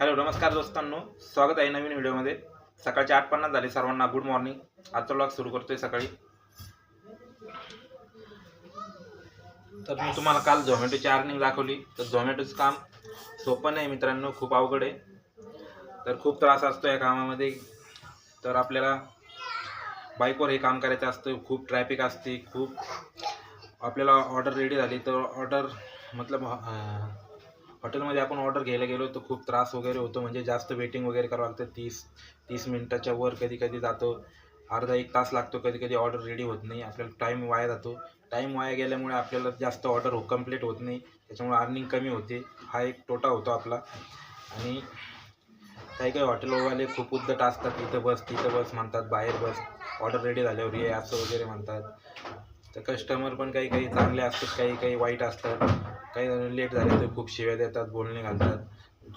Hello नमस्कार दोस्तांनो. स्वागत आहे नवीन व्हिडिओमध्ये. सकाळचे आठ पन्नास झाले सर्वांना गुड मॉर्निंग. आजचा ब्लॉग सुरू करतोय सकाळी. तर मी तुम्हाला काल झोमॅटोची अर्निंग दाखवली. तर झोमॅटोचं काम सोपं नाही मित्रांनो खूप अवघड आहे. तर खूप त्रास असतो या कामामध्ये. तर आपल्याला बाईकवर हे काम करायचं असतं. खूप ट्रॅफिक असते खूप आपल्याला ऑर्डर रेडी झाली तर ऑर्डर मतलब हॉटेलमध्ये आपण ऑर्डर घ्यायला गेलो तर खूप त्रास वगैरे होतो. म्हणजे जास्त वेटिंग वगैरे करावं लागतं. तीस तीस मिनटाच्या वर कधी कधी जातो. अर्धा एक तास लागतो. कधी कधी ऑर्डर रेडी होत नाही. आपल्याला टाईम वाया जातो. टाईम वाया गेल्यामुळे आपल्याला जास्त ऑर्डर हो कंप्लीट होत नाही. त्याच्यामुळे अर्निंग कमी होते. हा एक तोटा होतो आपला. आणि काही काही हॉटेलवाले खूप उद्धट असतात. इथं बस तिथं बस म्हणतात. बाहेर बस. ऑर्डर रेडी झाल्यावर ये असं वगैरे म्हणतात. तर कस्टमर पण काही काही चांगले असतात काही काही वाईट असतात. काही जण लेट झाले तर खूप शिव्या देतात बोलणे घालतात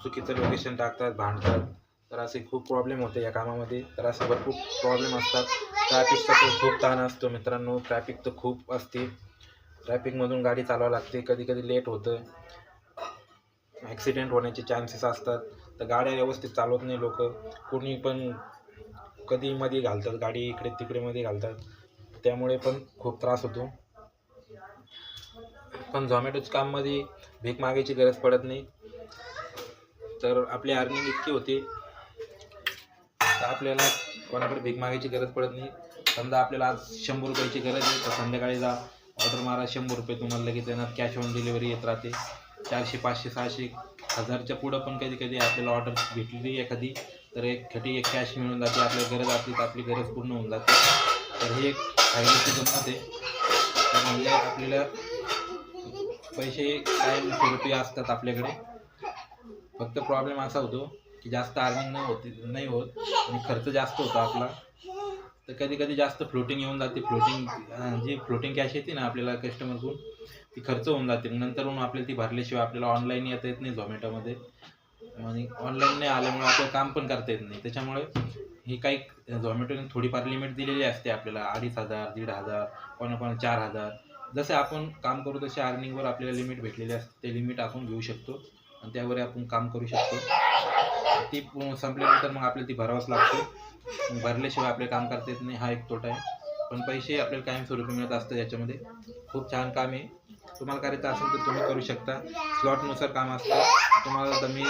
चुकीचं लोकेशन टाकतात भांडतात. तर असे खूप प्रॉब्लेम होते या कामामध्ये. तर असे भरपूर प्रॉब्लेम असतात. ट्रॅफिकचा तर खूप ताण असतो मित्रांनो. ट्रॅफिक तर खूप असते. ट्रॅफिकमधून गाडी चालवावी लागते. कधी कधी लेट होतं. ॲक्सिडेंट होण्याचे चान्सेस असतात. तर गाड्या व्यवस्थित चालवत नाही लोक. कोणी पण कधी मध्ये घालतात गाडी इकडे तिकडे मध्ये घालतात. त्यामुळे पण खूप त्रास होतो. पण झोमॅटोच्या काममध्ये भीक मागायची गरज पडत नाही. तर आपली अर्निंग इतकी होते तर आपल्याला कोणाकडे भीक मागायची गरज पडत नाही. समजा आपल्याला आज शंभर रुपयाची गरज आहे तर संध्याकाळी जा ऑर्डर मारा शंभर रुपये तुम्हाला लगेच येणार कॅश ऑन डिलिव्हरी येत राहते. चारशे पाचशे सहाशे हजारच्या पुढं पण कधी कधी आपल्याला ऑर्डर भेटली एखादी तर एक खटी एक कॅश मिळून जाते आपल्याला गरज असली तर आपली गरज पूर्ण होऊन जाते. तर हे एक काही गोष्टी जमते तर म्हणजे आपल्याला पैसे कायम स्वरूपी असतात आपल्याकडे. फक्त प्रॉब्लेम असा होतो की जास्त अर्निंग नाही होती नाही होत आणि खर्च जास्त होतो आपला. तर कधी कधी जास्त फ्लोटिंग येऊन जाते. फ्लोटिंग जी फ्लोटिंग कॅश येते ना आपल्याला कस्टमरकडून ती खर्च होऊन जाते. नंतर मग आपल्याला ती भरल्याशिवाय आपल्याला ऑनलाईन येता येत नाही झोमॅटोमध्ये. आणि ऑनलाईन नाही आल्यामुळे आपलं काम पण करता येत नाही. त्याच्यामुळे ही काही झोमॅटोने थोडीफार लिमिट दिलेली असते आपल्याला. अडीच हजार दीड हजार कोणा कोणा चार हजार. जसे आपण काम करू तसे अर्निंगवर आपल्याला लिमिट भेटलेली असते. ते लिमिट आपण घेऊ शकतो. आणि त्यावर आपण काम करू शकतो. ती संपल्यानंतर मग आपल्याला ती भरावंच लागते. भरल्याशिवाय आपले काम करता येत नाही. हा एक तोटा आहे. पण पैसे आपल्याला कायमस्वरूपी मिळत असतं याच्यामध्ये. खूप छान काम आहे. तुम्हाला करायचं असेल तर तुम्ही करू शकता. स्लॉटनुसार काम असतं. तुम्हाला तर मी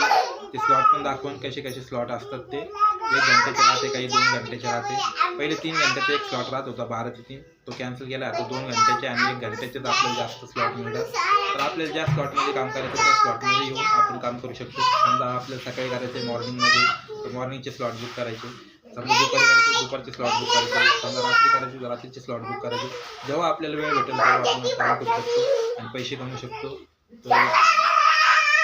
ते स्लॉट पण दाखवून कसे कसे स्लॉट असतात ते. एक घंट्याचे राहते काही दोन घंट्याचे राहते. पहिले तीन घंट्याचा एक स्लॉट राहत होता बारा ते तीन. तो कॅन्सल केला आता दोन घंट्याचे आणि एक घंट्याचेच आपल्याला जास्त स्लॉट मिळतात. तर आपल्याला ज्या स्लॉटमध्ये काम करायचं त्या स्लॉटमध्ये येऊन आपण काम करू शकतो. समजा आपल्याला सकाळी करायचं मॉर्निंगमध्ये तर मॉर्निंगचे स्लॉट बुक करायचे. समजा दुपारी करायचे दुपारचे स्लॉट बुक करायचे. समजा रात्री करायचे तर रात्रीचे स्लॉट बुक करायचे. जेव्हा आपल्याला वेळ भेटेल तेव्हा आपण काम करू शकतो आणि पैसे कमवू शकतो. तर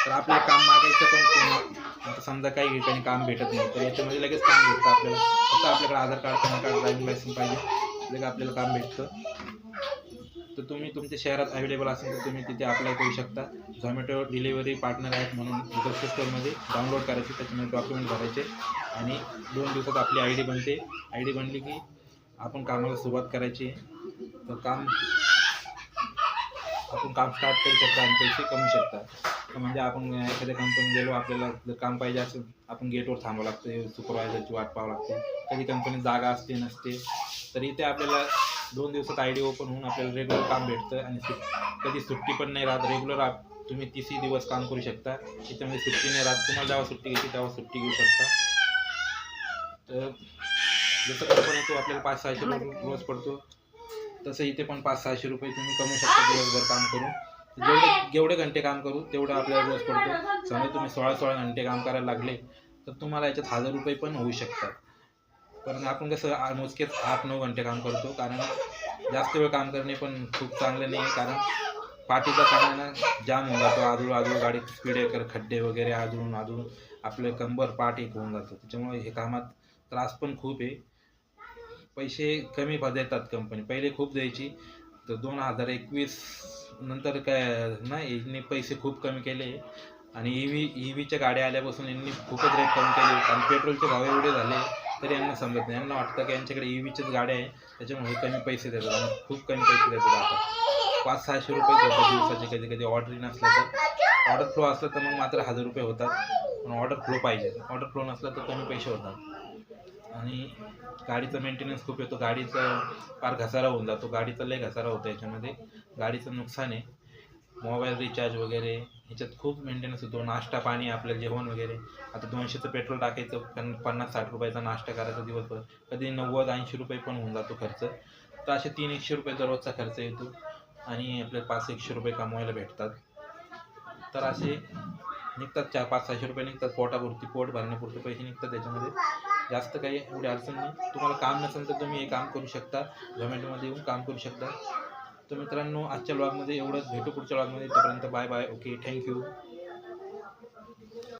तर आपलं काम मागायचं पण कोण- आता समजा काही ठिकाणी काम भेटत नाही तर याच्यामध्ये लगेच काम भेटतं आपल्याला. फक्त आपल्याकडे Aadhaar card PAN card driving licence पाहिजे. लगेच आपल्याला काम भेटतं. तर तुम्ही तुमच्या शहरात अवेलेबल असेल तर तुम्ही तिथे अप्लाय करू शकता. झोमॅटो डिलिव्हरी पार्टनर आहेत म्हणून गुगल प्ले स्टोअरमध्ये डाउनलोड करायचे त्याच्यामध्ये डॉक्युमेंट भरायचे. आणि दोन दिवसात आपली आय डी बनते. आय डी बनली की आपण कामाला सुरुवात करायची. तर काम आपण काम स्टार्ट करू शकता आणि पैसे कमवू शकता. तर म्हणजे आपण एखाद्या कंपनी गेलो आपल्याला जर काम पाहिजे असेल आपण गेटवर थांबावं लागते सुपरवायझरची वाट पाहावं लागते. कधी कंपनीत जागा असते नसते तर इथे आपल्याला दोन दिवसात आय डी ओपन होऊन आपल्याला रेग्युलर काम भेटतं आणि कधी सुट्टी पण नाही राहत. रेग्युलर आप तुम्ही तीसही दिवस काम करू शकता. त्याच्यामध्ये सुट्टी नाही राहत. तुम्हाला जेव्हा सुट्टी घ्यायची तेव्हा सुट्टी घेऊ शकता. तर जसं कंपनी आपल्याला पाच सहाशे रोज पडतो. तसं इथे पण पाच सहाशे रुपये तुम्ही कमवू शकता दिवसभर काम करून. जेवढे जेवढे घंटे काम करू तेवढं आपल्याला रोज पडतो. समजा तुम्ही सोळा सोळा घंटे काम करायला लागले तर तुम्हाला याच्यात हजार रुपये पण होऊ शकतात. पण आपण कसं मोजकेच आठ नऊ घंटे काम करतो कारण जास्त वेळ काम करणे पण खूप चांगलं नाही आहे कारण पाठीचा कणा जाम होऊन जातो. आदळू आदळू गाडी स्पीड कर खड्डे वगैरे आदळून आदळून आपले कंबर पाठ एक होऊन जातं. त्याच्यामुळे हे कामात त्रास पण खूप आहे. पैसे कमी प- देतात कंपनी पहिले खूप द्यायची. तर दोन हजार एकवीस नंतर काय नाही यांनी पैसे खूप कमी केले. आणि ई व्ही ई व्हीच्या गाड्या आल्यापासून यांनी खूपच रेट कमी केले. आणि पेट्रोलचे भाव एवढे झाले तरी यांना समजत नाही. यांना वाटतं की यांच्याकडे ई व्हीच्याच गाड्या आहे त्याच्यामुळे हे कमी पैसे देतात. आणि खूप कमी पैसे देतात आता. पाच सहाशे रुपये देतात दिवसाचे कधी कधी ऑर्डर नसलं तर. ऑर्डर फ्लो असलं तर मग मात्र हजार रुपये होतात. पण ऑर्डर फ्लो पाहिजे. ऑर्डर फ्लो नसला तर कमी पैसे होतात. आणि गाडीचा मेंटेनन्स खूप येतो. गाडीचा फार घसारा होऊन जातो. गाडीचा लय घसारा होतो याच्यामध्ये. गाडीचं नुकसान आहे. मोबाईल रिचार्ज वगैरे ह्याच्यात खूप मेंटेनन्स होतो. नाश्ता पाणी आपलं जेवण वगैरे. आता दोनशेचं पेट्रोल टाकायचं पण पन्नास साठ रुपयाचा नाश्ता करायचा दिवसभर. कधी नव्वद ऐंशी रुपये पण होऊन जातो खर्च. तर असे तीन एकशे रुपये दररोजचा खर्च येतो. आणि आपल्याला पाच एकशे रुपये कमवायला भेटतात. तर असे निघतात. चार पाच सहाशे रुपये निघतात. पोटापुरती पोट भरण्यापुरते पैसे निघतात त्याच्यामध्ये. जास्त काही एवढी अडचण नाही. तुम्हाला काम नसेल तर तुम्ही हे काम करू शकता. झोमॅटोमध्ये येऊन काम करू शकता. तर मित्रांनो आजच्या ब्लॉगमध्ये एवढंच. भेटू पुढच्या ब्लॉगमध्ये तोपर्यंत बाय बाय ओके थँक्यू